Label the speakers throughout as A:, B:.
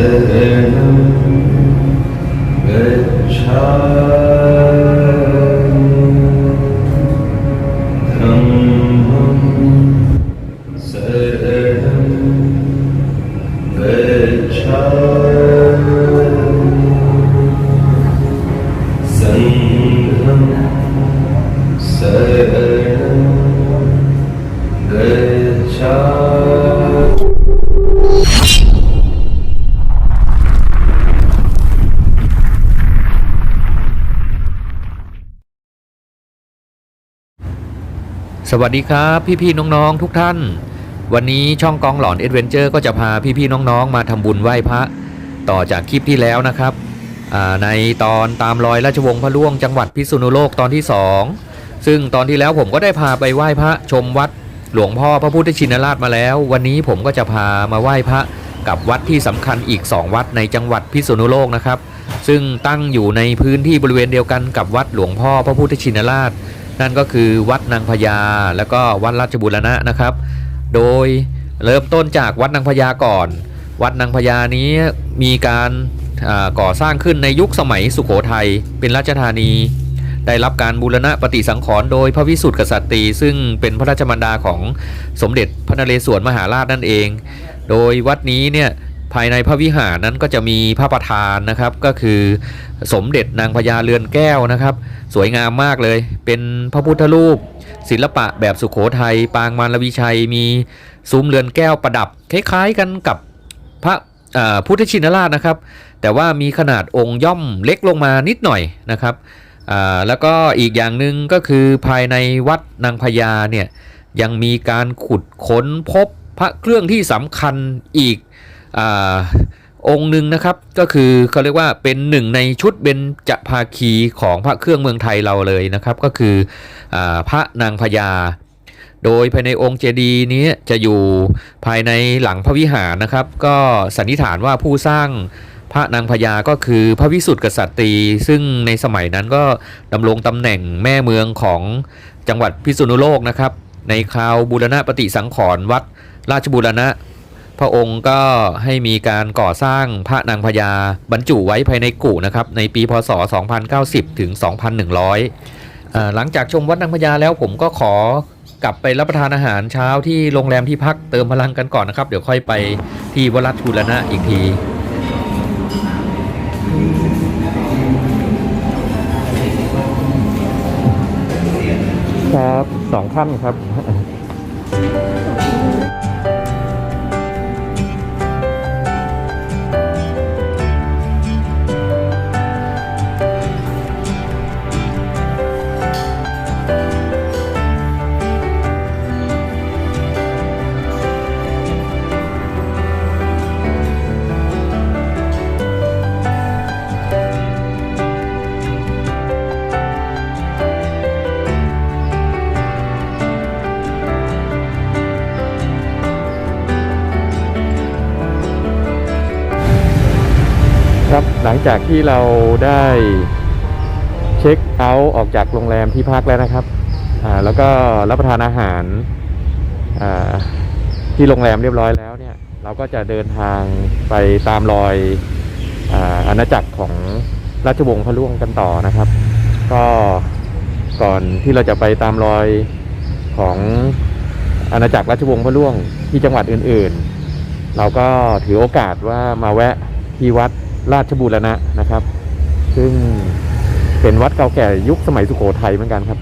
A: Let them be
B: สวัสดีครับ พี่ๆน้องๆทุกท่าน วันนี้ช่องกองหลอนเอ็ดเวนเจอร์ก็จะพาพี่ๆน้องๆมาทำบุญไหว้พระ ต่อจากคลิปที่แล้วนะครับในตอนตามรอยราชวงศ์พระล่วงจังหวัดพิษณุโลกตอนที่ 2 ซึ่งตอนที่แล้วผมก็ได้พาไปไหว้พระชมวัด หลวงพ่อพระพุทธชินราชมาแล้ว วันนี้ผมก็จะพามาไหว้พระกับวัดที่สำคัญอีก 2 วัดในจังหวัดพิษณุโลกนะครับ ซึ่งตั้งอยู่ในพื้นที่บริเวณเดียวกันกับวัดหลวงพ่อพระพุทธชินราช นั่นก็คือวัดนางพญาแล้วก็วัดราชบุรณะนะครับ โดยเริ่มต้นจากวัดนางพญาก่อน วัดนางพญานี้มีการก่อสร้างขึ้นในยุคสมัยสุโขทัยเป็นราชธานี ได้รับการบูรณะปฏิสังขรณ์โดยพระวิสุทธิกษัตริย์ซึ่งเป็นพระราชมารดาของสมเด็จพระนเรศวรมหาราชนั่นเอง โดยวัดนี้เนี่ย ภายในพระวิหารนั้นก็จะมีพระประธานนะครับก็คือสมเด็จนางพญาเรือนแก้วนะครับ สวยงามมากเลย เป็นพระพุทธรูป ศิลปะแบบสุขโขทัยปางมารวิชัยมีซุ้มเรือนแก้วประดับ คล้ายๆกันกับพระพุทธชินราชนะครับ แต่ว่ามีขนาดองค์ย่อมเล็กลงมานิดหน่อยนะครับแล้วก็อีกอย่างหนึ่งก็คือภายในวัดนางพญาเนี่ยยังมีการขุดค้นพบพระเครื่องที่สำคัญอีก อองค์หนึ่งนะครับก็คือเขาเรียกว่าเป็นหนึ่งในชุดเบญจภาคีของพระเครื่องเมืองไทยเราเลยนะครับ ก็คืออพระนางพญา โดยภายในองค์เจดีย์นี้จะอยู่ภายในหลังพระวิหารนะครับ ก็สันนิษฐานว่าผู้สร้างพระนางพญาก็คือพระวิสุทธิกษัตริย์ซึ่งในสมัยนั้นก็ดำรงตำแหน่งแม่เมืองของจังหวัดพิษณุโลกนะครับ ในคราวบูรณะปฏิสังขรณ์วัดราชบูรณะ พระองค์ก็ให้มีการก่อสร้างพระนางพญาบรรจุไว้ภายในกุนะครับในปีพศ 2090 ถึง 2100 หลังจากชมวัดนางพญาแล้วผมก็ขอกลับไปรับประทานอาหารเช้าที่โรงแรมที่พักเติมพลังกันก่อนนะครับ เดี๋ยวค่อยไปที่วดรัชบูรณะอีกทีครับสองท่านครับ จากที่เราได้เช็คเอาท์ออกจากโรงแรมที่พักแล้วนะครับแล้วก็รับประทานอาหารที่โรงแรมเรียบร้อยแล้วเนี่ย เราก็จะเดินทางไปตามรอยอาอาณาจักรของราชวงศ์พระล่วงกันต่อนะครับ ก็ก่อนที่เราจะไปตามรอยของอาณาจักรราชวงศ์พระล่วงที่จังหวัดอื่นๆ เราก็ถือโอกาสว่ามาแวะที่วัด ราชบูรณะนะครับ ซึ่งเป็นวัดเก่าแก่ยุคสมัยสุโขทัยเหมือนกันครับ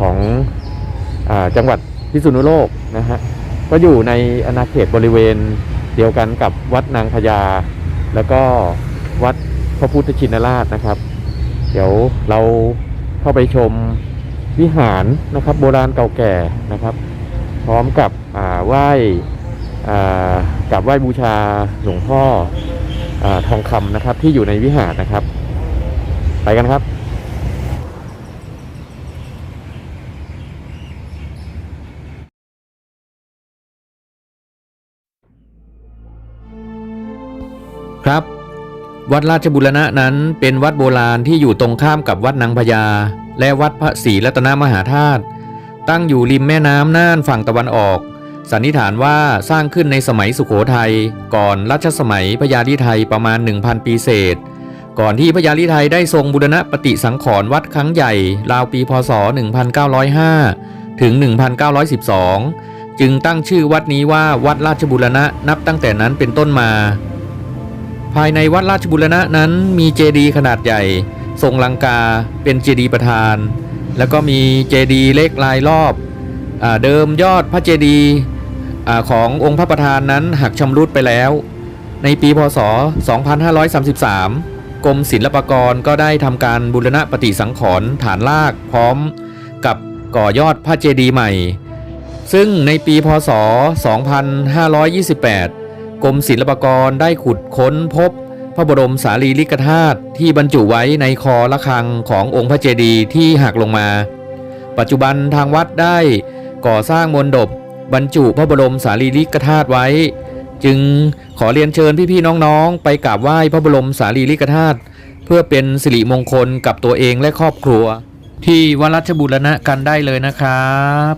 B: ของอจังหวัดพิษณุโลกนะฮะก็อยู่ในอาณาเขตบริเวณเดียวกันกับวัดนางพญาแล้วก็วัดพระพุทธชินราชนะครับ เดี๋ยวเราเข้าไปชมวิหารนะครับโบราณเก่าแก่นะครับ พร้อมกับอ่าไหว้กับไหว้บูชาหลวงพ่อ ทองคำนะครับที่อยู่ในวิหารนะครับ ไปกันครับครับ วัดราชบุรณะนั้นเป็นวัดโบราณที่อยู่ตรงข้ามกับวัดนางพญาและวัดพระศรีรัตนมหาธาตุตั้งอยู่ริมแม่น้ำน่านฝั่งตะวันออก สันนิษฐานว่าสร้างขึ้นในสมัยสุขโขทัยก่อนรัชสมัยพญาลิไทยประมาณ 1,000 ปีเศษ ก่อนที่พญาลิไทยได้ทรงบุรณะปฏิสังขรณ์วัดครั้งใหญ่ ราวปีพศ 1905 ถึง 1912 จึงตั้งชื่อวัดนี้ว่าวัดราชบุรณะนับตั้งแต่นั้นเป็นต้นมา ภายในวัดราชบุรณะนั้นมีเจดีย์ขนาดใหญ่ ทรงลังกาเป็นเจดีย์ประธาน แล้วก็มีเจดีย์เล็กลายรอบอเดิมยอดพระเจดีย์ ขององค์พระประธานนั้นหักชำรุดไปแล้ว ในปีพศ 2533 กรมศิลปากรก็ได้ทำการบูรณะปฏิสังขรณ์ฐานรากพร้อมกับก่อยอดพระเจดีย์ใหม่ ซึ่งในปีพศ 2528 กรมศิลปากรได้ขุดค้นพบพระบรมสารีริกธาตุที่บรรจุไว้ในคอระฆังขององค์พระเจดีย์ที่หักลงมา ปัจจุบันทางวัดได้ก่อสร้างมณฑป บรรจุพระบรมสารีริกธาตุไว้ จึงขอเรียนเชิญพี่ๆน้องๆ ไปกราบไหว้พระบรมสารีริกธาตุเพื่อเป็นสิริมงคลกับตัวเองและครอบครัว ที่วัดรัชบุรณะกันได้เลยนะครับ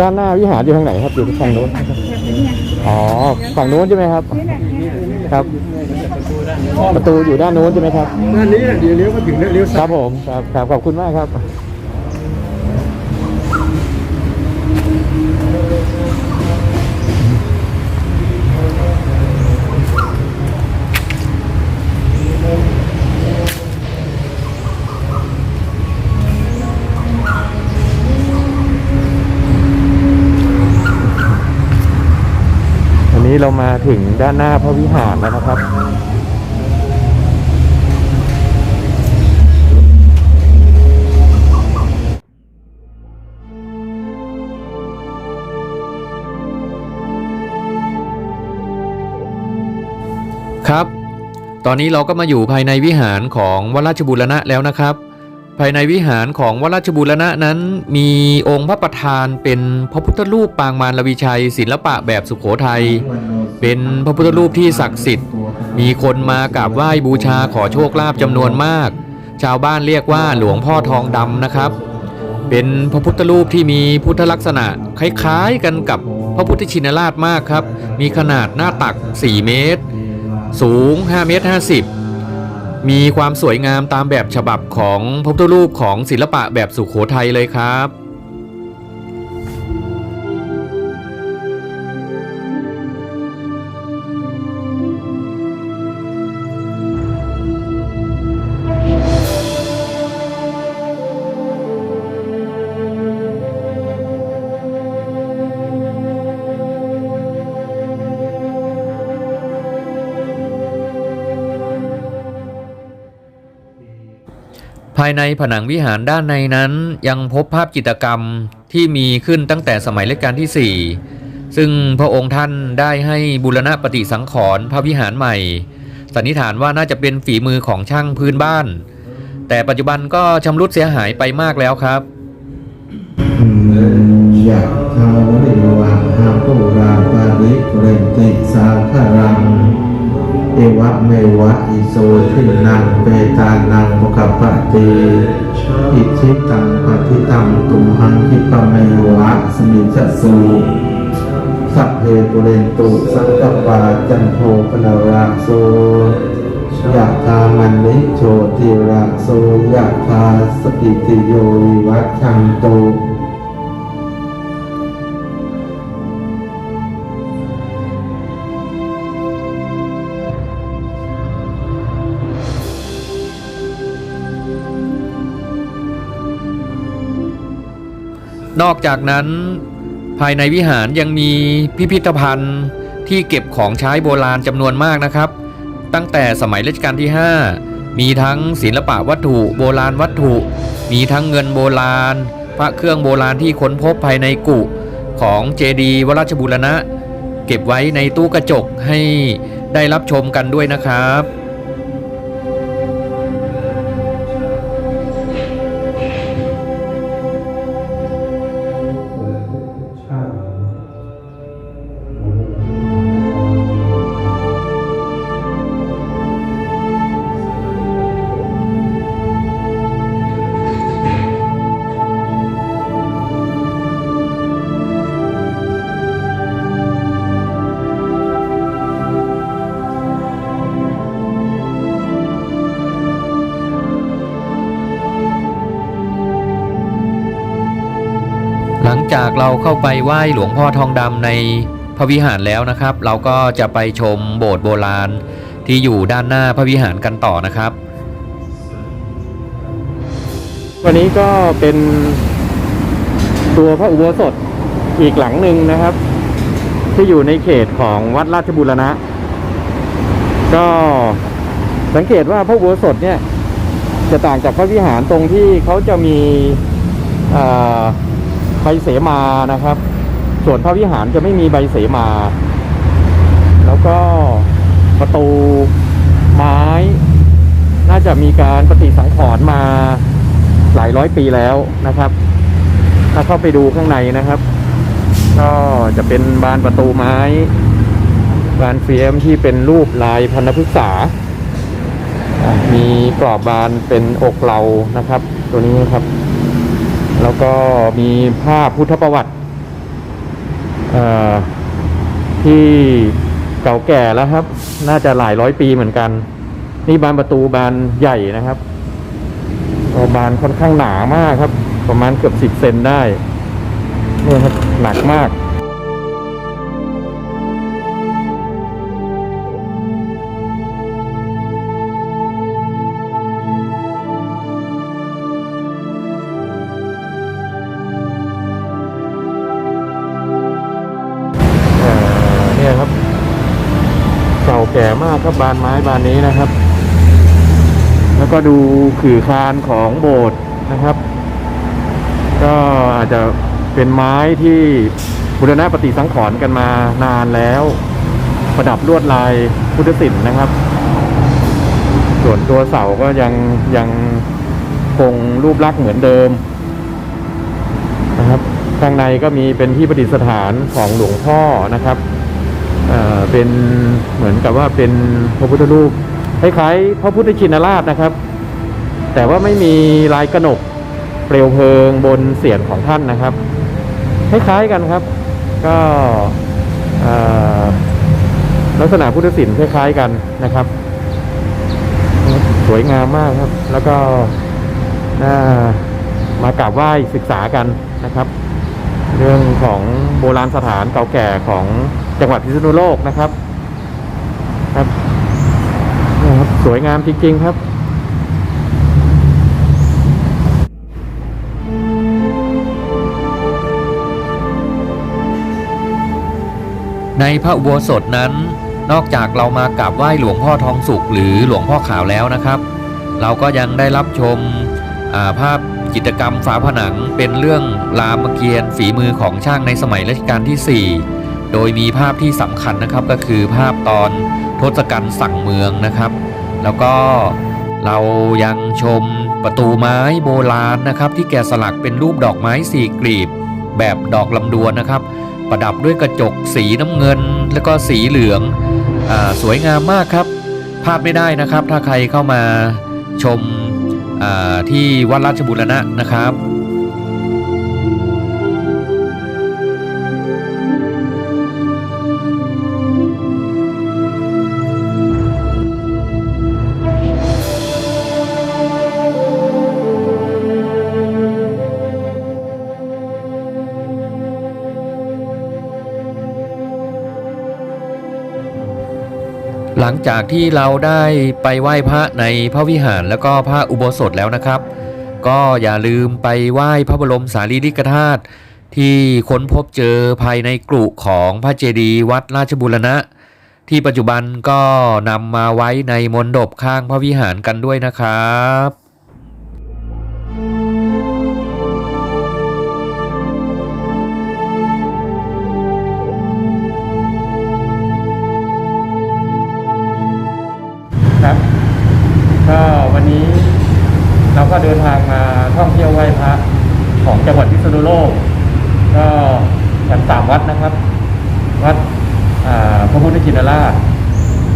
C: ด้านหน้าวิหารอยู่ทางไหนครับอยู่ฝั่งโน้น อ๋อ ฝั่งโน้นใช่ไหมครับ ครับ ประตูอยู่ด้านโน้นใช่ไหมครับ
D: ด้านนี้น่ะเดี๋ยวเลี้ยวมาถึงแล้วเลี้ยว
C: ค
D: ซ้า
C: รั
D: ย
C: บผม ครับครับขอบคุณมากครับ นี้เรามาถึงด้านหน้าพระวิหารแล้วนะครับ
B: ครับ ตอนนี้เราก็มาอยู่ภายในวิหารของวัดราชบูรณะแล้วนะครับ ภายในวิหารของวัดราชบูรณะนั้น มีองค์พระประธานเป็นพระพุทธรูปปางมารลวิชัย ศิลปะแบบสุขโขทัยเป็นพระพุทธรูปที่ศักดิ์สิทธิ์ มีคนมากราบไหว้บูชาขอโชคลาภจำนวนมาก ชาวบ้านเรียกว่าหลวงพ่อทองดำนะครับ เป็นพระพุทธรูปที่มีพุทธลักษณะคล้ายๆกันกับพระพุทธชินราชมากครับ มีขนาดหน้าตัก 4 เมตร สูง 5 เมตร 50 มีความสวยงามตามแบบฉบับของพระพุทธรูปของศิลปะแบบสุขโขทัยเลยครับ ภายในผนังวิหารด้านในนั้นยังพบภาพจิตรกรรมที่มีขึ้นตั้งแต่สมัยรัชกาลที่ 4 ซึ่งพระองค์ท่านได้ให้บูรณะปฏิสังขรณ์พระวิหารใหม่ สันนิษฐานว่าน่าจะเป็นฝีมือของช่างพื้นบ้าน แต่ปัจจุบันก็ชำรุดเสียหายไปมากแล้วครับ
E: ยะทาวริวะหาปุราปาริเรนติสาคารัง เอวะเมวะอิโซทินังเปตานังมกปะติอิทิตังปฏิตังตุมหังคิปะเมวะสมิจจสุสัพเพปุเรนตุสังกปาจันโทปนราโสยะทามันนิโชติระโสยะทาสกิติโยวิวัชังตุ
B: นอกจากนั้น ภายในวิหารยังมีพิพิธภัณฑ์ที่เก็บของใช้โบราณจำนวนมากนะครับ ตั้งแต่สมัยรัชกาลที่ 5 มีทั้งศิลปะวัตถุโบราณวัตถุ มีทั้งเงินโบราณ พระเครื่องโบราณที่ค้นพบภายในกุของเจดีย์วดราชบูรณะ เก็บไว้ในตู้กระจกให้ได้รับชมกันด้วยนะครับากเราเข้าไปไหว้หลวงพ่อทองดำในพระวิหารแล้วนะครับ เราก็จะไปชมโบสถ์โบราณที่อยู่ด้านหน้าพระวิหารกันต่อนะครับ
C: วันนี้ก็เป็นตัวพระอุโบสถอีกหลังหนึ่งนะครับ ที่อยู่ในเขตของวัดราชบุรณะ ก็สังเกตว่าพระอุโบสถเนี่ยจะต่างจากพระวิหารตรงที่เขาจะมีอ่อ ใบเสมานะครับ ส่วนพระวิหารจะไม่มีใบเสมา แล้วก็ประตูไม้ น่าจะมีการปฏิสังขรณ์มาหลายร้อยปีแล้วนะครับ ถ้าเข้าไปดูข้างในนะครับ ก็จะเป็นบานประตูไม้ บานเฟียมที่เป็นรูปลายพันธพฤกษา มีกรอบบานเป็นอกเรานะครับ ตัวนี้นะครับ แล้วก็มีภาพพุทธประวัติที่เก่าแก่แล้วครับ น่าจะหลายร้อยปีเหมือนกัน นี่บานประตูบานใหญ่นะครับบานค่อนข้างหนามากครับ ประมาณเกือบสิบเซนได้เนี่ยครับหนักมาก มากครับบานไม้บานนี้นะครับ แล้วก็ดูขื่อคานของโบสถ์นะครับ ก็อาจจะเป็นไม้ที่บูรณะปฏิสังขรณ์กันมานานแล้ว ประดับลวดลายพุทธศิลป์นะครับ ส่วนตัวเสาก็ยังยังคงรูปลักษณ์เหมือนเดิมนะครับข้างในก็มีเป็นที่ประดิษฐานของหลวงพ่อนะครับ เป็นเหมือนกับว่าเป็นพระพุทธรูปคล้ายๆพระพุทธชินราชนะครับ แต่ว่าไม่มีลายกระหนกเปลวเพลิงบนเสียนของท่านนะครับคล้ายๆกันครับ ก็ลักษณะพุทธศิลป์คล้ายๆกันนะครับ สวยงามมากครับ แล้วก็น่ามากราบไหว้ศึกษากันนะครับ เรื่องของโบราณสถานเก่าแก่ของ จังหวัดพิษณุโลกนะครับครับนี่ครับสวยงามจริง ๆ ครับ
B: ในพระอุโบสถนั้น นอกจากเรามากราบไหว้หลวงพ่อทองสุขหรือหลวงพ่อขาวแล้วนะครับ เราก็ยังได้รับชมาภาพจิตรกรรมฝาผนังเป็นเรื่องรามเกียรติ์ฝีมือของช่างในสมัยรัชกาลที่ 4 โดยมีภาพที่สำคัญนะครับก็คือภาพตอนทศกัณฐ์สั่งเมืองนะครับ แล้วก็เรายังชมประตูไม้โบราณนะครับ ที่แกะสลักเป็นรูปดอกไม้สี่กลีบ แบบดอกลำดวนนะครับ ประดับด้วยกระจกสีน้ำเงิน แล้วก็สีเหลืองอสวยงามมากครับพลาดไม่ได้นะครับ ถ้าใครเข้ามาชมที่วัดราชบุรณะนะครับ ลังจากที่เราได้ไปไหว้พระในพระวิหารแล้วก็พระอุโบสถแล้วนะครับ ก็อย่าลืมไปไหว้พระบรมสารีริกธาตุที่ค้นพบเจอภายในกรุของพระเจดีย์วัดราชบุรณะ ที่ปัจจุบันก็นำมาไว้ในมณฑปข้างพระวิหารกันด้วยนะครับ
C: ครับ ก็เดินทางมาท่องเที่ยวไหว้พระของจังหวัดพิษณุโลก ก็กันสามวัดนะครับ วัดพระพุทธชินราช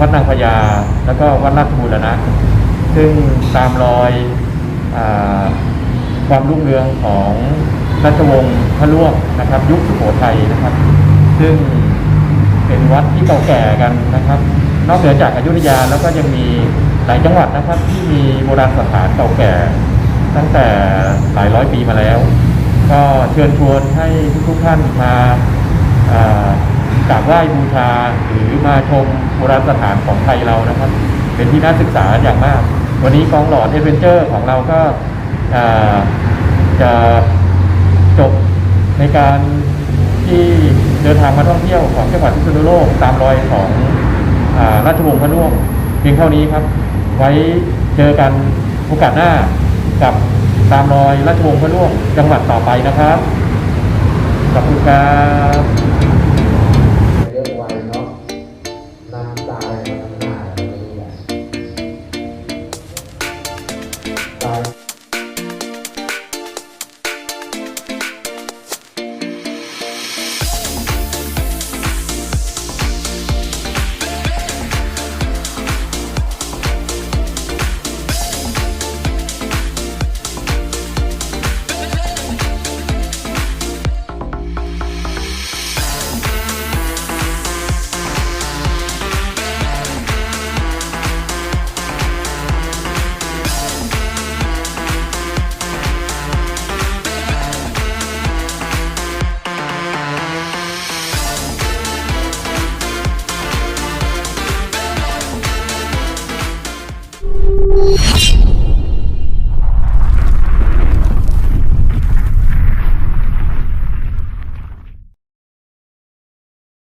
C: วัดนางพญา แล้วก็วัดราชบูรณะ ซึ่งตามรอยอความรุ่งเรืองของราชวงศ์พระล่วงนะครับ ยุคสุโขทัยนะครับ ซึ่งเป็นวัดที่เก่าแก่กันนะครับ นอกเหนือจากอายุธยาแล้วก็ยังมี หลายจังหวัดนะครับที่มีโบราณสถานเก่าแก่ ตั้งแต่หลายร้อยปีมาแล้ว ก็เชิญชวนให้ทุกท่านมากราบไหว้บูชาหรือมาชมโบราณสถานของไทยเรานะครับ เป็นที่น่าศึกษาอย่างมาก วันนี้กองหลอดเอเวนเจอร์ของเราก็จะจบในการที่เดินทางมาท่องเที่ยวของจังหวัดพิษณุโลกตามรอยของอราชวงศ์พระน่วงเพียงเท่านี้ครับ ไว้เจอกันโอกาสหน้ากับตามรอยราชวงศ์พระร่วงจังหวัดต่อไปนะครับขอบคุณครับ